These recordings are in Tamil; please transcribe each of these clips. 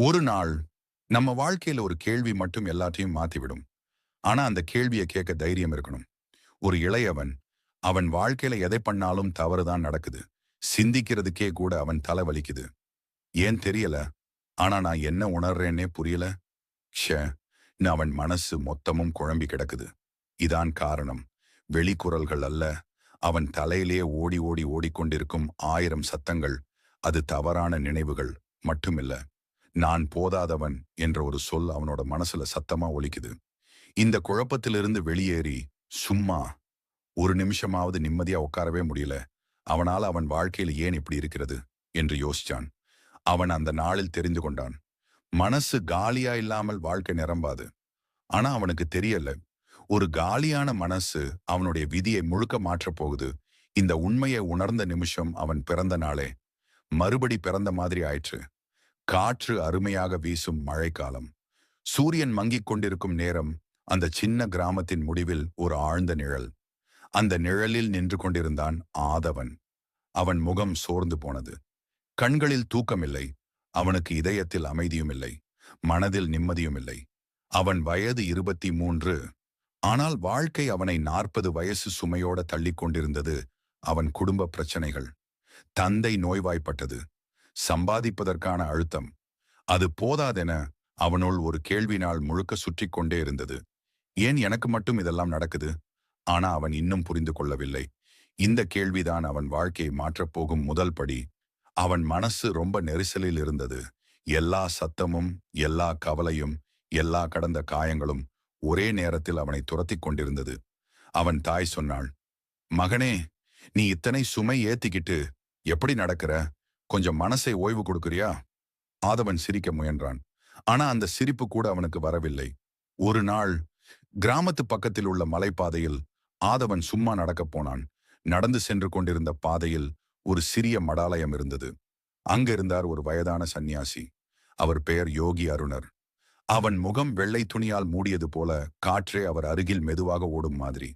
ஒரு நாள் நம்ம வாழ்க்கையில ஒரு கேள்வி மட்டும் எல்லாத்தையும் மாத்திவிடும். ஆனா அந்த கேள்வியை கேட்க தைரியம் இருக்கணும். ஒரு இளையவன் அவன் வாழ்க்கையில எதை பண்ணாலும் தவறுதான் நடக்குது. சிந்திக்கிறதுக்கே கூட அவன் தலை வலிக்குது. ஏன் தெரியல? ஆனா நான் என்ன உணர்றேன்னே புரியல. ஷே அவன் மனசு மொத்தமும் குழம்பி கிடக்குது. இதான் காரணம். வெளிக்குரல்கள் அல்ல. அவன் தலையிலே ஓடி ஓடி ஓடிக்கொண்டிருக்கும் ஆயிரம் சத்தங்கள். அது தவறான நினைவுகள் மட்டுமில்ல. நான் போதாதவன் என்ற ஒரு சொல் அவனோட மனசுல சத்தமா ஒலிக்குது. இந்த குழப்பத்திலிருந்து வெளியேறி சும்மா ஒரு நிமிஷமாவது நிம்மதியா உட்காரவே முடியல. அவனால் அவன் வாழ்க்கையில் ஏன் இப்படி இருக்கிறது? என்று யோசிச்சான். அவன் அந்த நாளில் தெரிந்து கொண்டான். மனசு காலியா இல்லாமல் வாழ்க்கை நிரம்பாது. ஆனா அவனுக்கு தெரியல. ஒரு காலியான மனசு அவனுடைய விதியை முழுக்க மாற்றப் போகுது. இந்த உண்மையை உணர்ந்த நிமிஷம் அவன் பிறந்த நாளே. மறுபடி பிறந்த மாதிரி ஆயிற்று. காற்று அருமையாக வீசும் மழைக்காலம். சூரியன் மங்கிக் கொண்டிருக்கும் நேரம் அந்த சின்ன கிராமத்தின் முடிவில் ஒரு ஆழ்ந்த நிழல். அந்த நிழலில் நின்று கொண்டிருந்தான் ஆதவன். அவன் முகம் சோர்ந்து போனது. கண்களில் தூக்கமில்லை. அவனுக்கு இதயத்தில் அமைதியும் இல்லை மனதில் நிம்மதியும் இல்லை அவன் வயது இருபத்தி மூன்று ஆனால் வாழ்க்கை அவனை நாற்பது வயசு சுமையோட தள்ளி கொண்டிருந்தது அவன் குடும்ப பிரச்சனைகள். தந்தை நோய்வாய்ப்பட்டது. சம்பாதிப்பதற்கான அழுத்தம். அது போதாதென அவனுள் ஒரு கேள்வி நாள் முழுக்க சுற்றி கொண்டே இருந்தது. ஏன் எனக்கு மட்டும் இதெல்லாம் நடக்குது? ஆனா அவன் இன்னும் புரிந்து கொள்ளவில்லை. இந்த கேள்விதான் அவன் வாழ்க்கையை மாற்றப்போகும் முதல் படி. அவன் மனசு ரொம்ப நெரிசலில் இருந்தது. எல்லா சத்தமும் எல்லா கவலையும் எல்லா கடந்த காயங்களும் ஒரே நேரத்தில் அவனை துரத்திக் கொண்டிருந்தது. அவன் தாய் சொன்னாள் மகனே நீ இத்தனை சுமை ஏத்திக்கிட்டு எப்படி நடக்கிற? கொஞ்சம் மனசை ஓய்வு கொடுக்குறியா? ஆதவன் சிரிக்க முயன்றான். ஆனா அந்த சிரிப்பு கூட அவனுக்கு வரவில்லை. ஒரு நாள் கிராமத்து பக்கத்தில் உள்ள மலைப்பாதையில் ஆதவன் சும்மா நடக்கப் போனான். நடந்து சென்று கொண்டிருந்த பாதையில் ஒரு சிறிய மடாலயம் இருந்தது. அங்கிருந்தார் ஒரு வயதான சந்நியாசி. அவர் பெயர் யோகி அருணர். அவன் முகம் வெள்ளை துணியால் மூடியது போல காற்றே அவர் அருகில் மெதுவாக ஓடும் மாதிரி.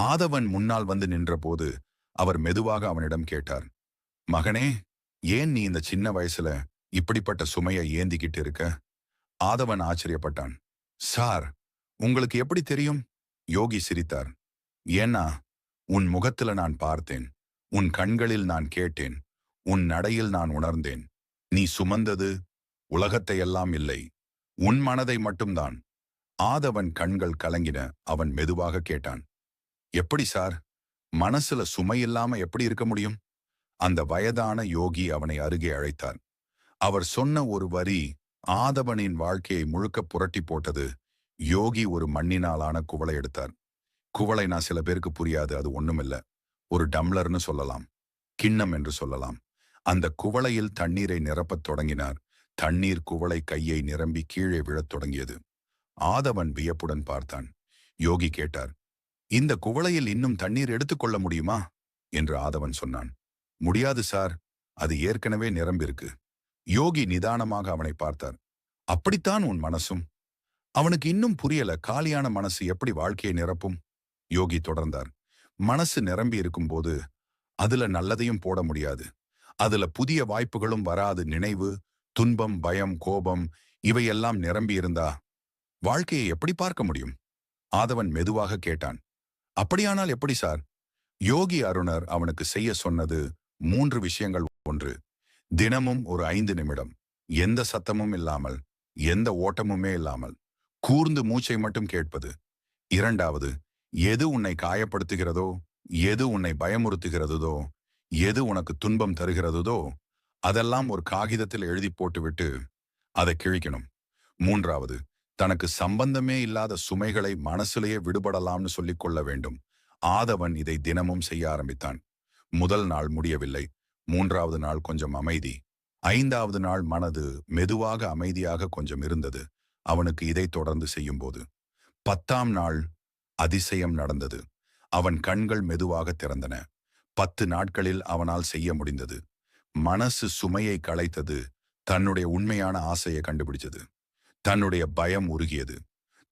ஆதவன் முன்னால் வந்து நின்றபோது அவர் மெதுவாக அவனிடம் கேட்டார் மகனே ஏன் நீ இந்த சின்ன வயசுல இப்படிப்பட்ட சுமையை ஏந்திக்கிட்டு இருக்க? ஆதவன் ஆச்சரியப்பட்டான். சார் உங்களுக்கு எப்படி தெரியும்? யோகி சிரித்தார். ஏன்னா உன் முகத்துல நான் பார்த்தேன். உன் கண்களில் நான் கேட்டேன். உன் நடையில் நான் உணர்ந்தேன். நீ சுமந்தது உலகத்தை எல்லாம் இல்லை. உன் மனதை மட்டும்தான். ஆதவன் கண்கள் கலங்கின. அவன் மெதுவாக கேட்டான். எப்படி சார்? மனசுல சுமை இல்லாம எப்படி இருக்க முடியும்? அந்த வயதான யோகி அவனை அருகே அழைத்தார் அவர் சொன்ன ஒரு வரி ஆதவனின் வாழ்க்கையை முழுக்க புரட்டி போட்டது யோகி ஒரு மண்ணினாலான குவளை எடுத்தார். குவளை நான் சில பேருக்கு புரியாது அது ஒண்ணுமில்ல. ஒரு டம்ளர்னு சொல்லலாம். கிண்ணம் என்று சொல்லலாம். அந்த குவளையில் தண்ணீரை நிரப்பத் தொடங்கினார். தண்ணீர் குவளை கையை நிரம்பி கீழே விழத் தொடங்கியது. ஆதவன் வியப்புடன் பார்த்தான். யோகி கேட்டார் இந்த குவளையில் இன்னும் தண்ணீர் எடுத்துக்கொள்ள முடியுமா? என்று ஆதவன் சொன்னான். முடியாது சார். அது ஏற்கனவே நிரம்பிருக்கு யோகி நிதானமாக அவனை பார்த்தார். அப்படித்தான் உன் மனசும். அவனுக்கு இன்னும் புரியல காலியான மனசு எப்படி வாழ்க்கையை நிரப்பும்? யோகி தொடர்ந்தார். மனசு நிரம்பி இருக்கும்போது அதுல நல்லதையும் போட முடியாது. அதுல புதிய வாய்ப்புகளும் வராது. நினைவு துன்பம் பயம் கோபம் இவையெல்லாம் நிரம்பி இருந்தா வாழ்க்கையை எப்படி பார்க்க முடியும்? ஆதவன் மெதுவாக கேட்டான். அப்படியானால் எப்படி சார்? யோகி அருணர் அவனுக்கு செய்ய சொன்னது மூன்று விஷயங்கள். ஒன்று தினமும் ஒரு ஐந்து நிமிடம். எந்த சத்தமும் இல்லாமல் எந்த ஓட்டமுமே இல்லாமல் கூர்ந்து மூச்சை மட்டும் கேட்பது. இரண்டாவது எது உன்னை காயப்படுத்துகிறதோ எது உன்னை பயமுறுத்துகிறதோ எது உனக்கு துன்பம் தருகிறதோ அதெல்லாம் ஒரு காகிதத்தில் எழுதி போட்டுவிட்டு அதை கிழிக்கணும். மூன்றாவது தனக்கு சம்பந்தமே இல்லாத சுமைகளை மனசுலேயே விடுபடலாம்னு சொல்லிக் கொள்ள வேண்டும். ஆதவன் இதை தினமும் செய்ய ஆரம்பித்தான். முதல் நாள் முடியவில்லை. மூன்றாவது நாள் கொஞ்சம் அமைதி. ஐந்தாவது நாள் மனது மெதுவாக அமைதியாக கொஞ்சம் இருந்தது. அவனுக்கு இதை தொடர்ந்து செய்யும்போது. பத்தாம் நாள் அதிசயம் நடந்தது. அவன் கண்கள் மெதுவாக திறந்தன. பத்து நாட்களில் அவனால் செய்ய முடிந்தது. மனசு சுமையை களைத்தது. தன்னுடைய உண்மையான ஆசையை கண்டுபிடிச்சது தன்னுடைய பயம் உருகியது.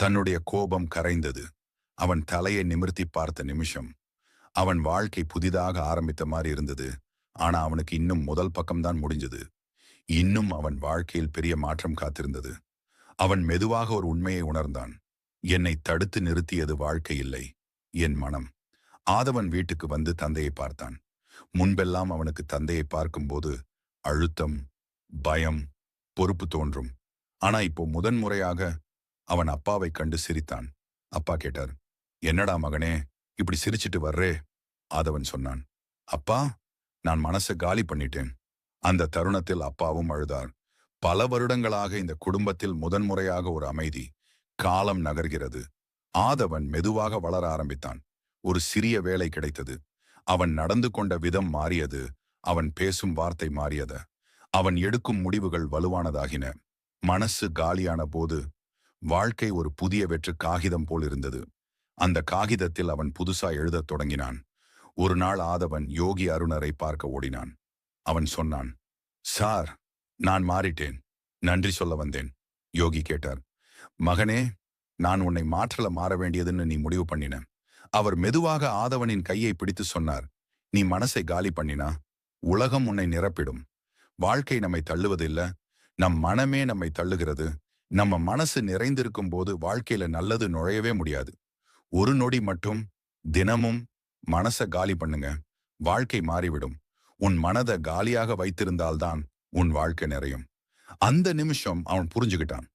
தன்னுடைய கோபம் கரைந்தது. அவன் தலையை நிமிர்த்தி பார்த்த நிமிஷம். அவன் வாழ்க்கை புதிதாக ஆரம்பித்த மாதிரி இருந்தது. ஆனா அவனுக்கு இன்னும் முதல் பக்கம்தான் முடிஞ்சது. இன்னும் அவன் வாழ்க்கையில் பெரிய மாற்றம் காத்திருந்தது. அவன் மெதுவாக ஒரு உண்மையை உணர்ந்தான். என்னை தடுத்து நிறுத்தியது வாழ்க்கை இல்லை. என் மனம். ஆதவன் வீட்டுக்கு வந்து தந்தையை பார்த்தான். முன்பெல்லாம் அவனுக்கு தந்தையை பார்க்கும்போது அழுத்தம் பயம் பொறுப்பு தோன்றும். ஆனா இப்போ முதன்முறையாக அவன் அப்பாவை கண்டு சிரித்தான். அப்பா கேட்டார். என்னடா மகனே இப்படி சிரிச்சிட்டு வர்றே ஆதவன் சொன்னான். அப்பா நான் மனசை காலி பண்ணிட்டேன். அந்த தருணத்தில் அப்பாவும் அழுதார். பல வருடங்களாக இந்த குடும்பத்தில் முதன்முறையாக ஒரு அமைதி காலம் நகர்கிறது. ஆதவன் மெதுவாக வளர ஆரம்பித்தான். ஒரு சிறிய வேலை கிடைத்தது. அவன் நடந்து கொண்ட விதம் மாறியது. அவன் பேசும் வார்த்தை மாறியத. அவன் எடுக்கும் முடிவுகள் வலுவானதாகின. மனசு காலியான போது வாழ்க்கை ஒரு புதிய வெற்று காகிதம் போல் இருந்தது. அந்த காகிதத்தில் அவன் புதுசா எழுதத் தொடங்கினான். ஒரு நாள் ஆதவன் யோகி அருணரை பார்க்க ஓடினான். அவன் சொன்னான் சார் நான் மாறிட்டேன். நன்றி சொல்ல வந்தேன். யோகி கேட்டார் மகனே நான் உன்னை மாற்றல மாற வேண்டியதுன்னு நீ முடிவு பண்ணின. அவர் மெதுவாக ஆதவனின் கையை பிடித்து சொன்னார் நீ மனசை காலி பண்ணினா உலகம் உன்னை நிரப்பிடும். வாழ்க்கை நம்மை தள்ளுவதில்ல. நம் மனமே நம்மை தள்ளுகிறது. நம்ம மனசு நிறைந்திருக்கும் போது வாழ்க்கையில நல்லது நுழையவே முடியாது. ஒரு நொடி மட்டும் தினமும் மனச காலி பண்ணுங்க. வாழ்க்கை மாறிவிடும். உன் மனதை காலியாக வைத்திருந்தால்தான் உன் வாழ்க்கை நிறையும். அந்த நிமிஷம் அவன் புரிஞ்சுக்கிட்டான்.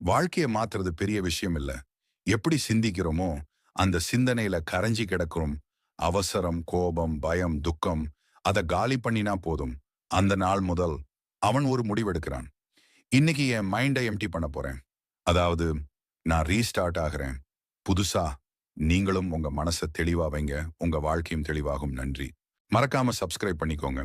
வாழ்க்கையை மாத்துறது பெரிய விஷயம் இல்ல. எப்படி சிந்திக்கிறோமோ அந்த சிந்தனையில கரைஞ்சி கிடக்கிறோம் அவசரம் கோபம் பயம் துக்கம் அதை காலி பண்ணினா போதும். அந்த நாள் முதல் அவன் ஒரு முடிவெடுக்கிறான். இன்னைக்கு என் மைண்டை எம்டி பண்ண போறேன். அதாவது நான் ரீஸ்டார்ட் ஆகிறேன். புதுசா நீங்களும் உங்க மனசை தெளிவா வைங்க. உங்க வாழ்க்கையும் தெளிவாகும். நன்றி. மறக்காம சப்ஸ்கிரைப் பண்ணிக்கோங்க.